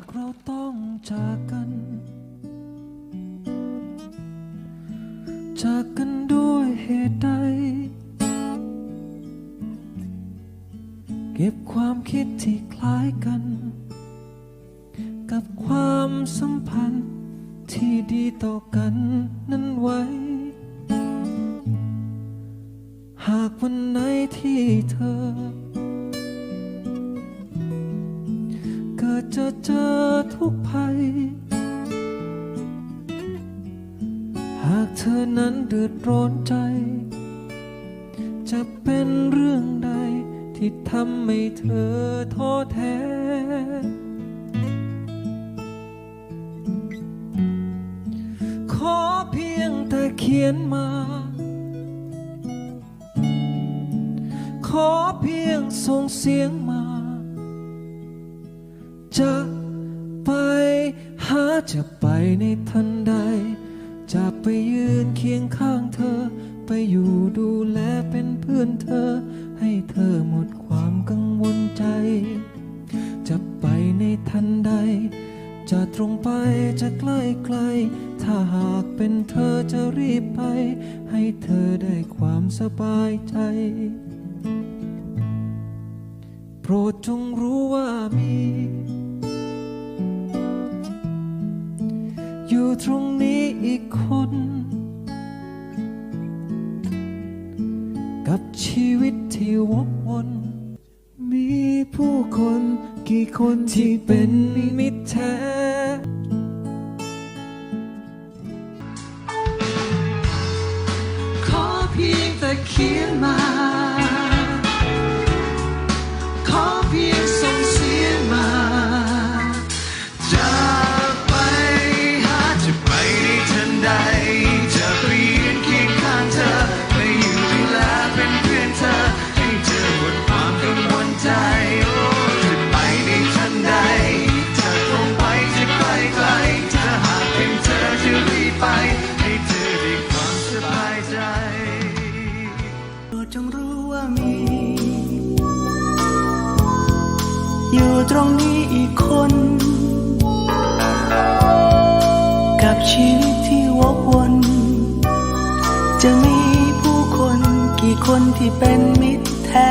ากเราต้องจากกัน จากกันด้วยเหตุใด เก็บความคิดที่คล้ายกัน กับความสัมพันธ์ที่ดีต่อกันนั้นไว้ หากวันไหนที่เธอ เกิดจะเจอทุกภัย หากเธอนั้นเดือดร้อนใจ จะเป็นเรื่องใดที่ทำให้เธอท้อแท้ ขอเพียงแต่เขียนมา ขอเพียงส่งเสียงมา จะไปหาจะไปในทันใด จะไปยืนเคียงข้างเธอ ไปอยู่ดูแลเป็นเพื่อนเธอ ให้เธอหมดความกังวลใจ จะไปในทันใด จะตรงไปจะใกล้ไกล ถ้าหากเป็นเธอจะรีบไป ให้เธอได้ความสบายใจโปรดจงรู้ว่ามี อยู่ตรงนี้อีกคน กับชีวิตที่วกวน มีผู้คนกี่คนที่เป็นนมิตรแท้ขอเพียงแต่เขียนมา ใจจะไปในทันใดจะตรงไปจะไกลไกลถ้าหากเป็นเธอจะรีบไป ให้เธอได้ความสบายใจโปรดจงรู้ว่ามี อยู่ตรงนี้อีกคน กับชีวิตที่วกวน จะมีผู้คนกี่คนที่เป็นมิตรแท้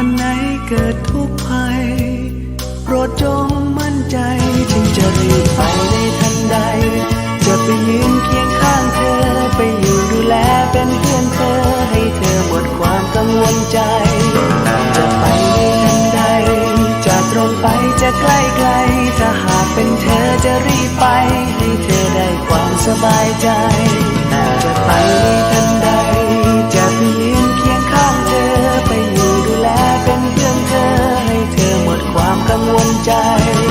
วันไหนเกิดทุกข์ภัย โปรดจงมั่นใจจึงจะรีบไปในทันใด จะไปยืนเคียงข้างเธอ ไปอยู่ดูแลเป็นเพื่อนเธอ ให้เธอหมดความกังวลใจ จะไปในทันใด จะตรงไปจะใกล้ไกล ถ้าหากเป็นเธอจะรีบไป ให้เธอได้ความสบายใจ จะไปได้ light.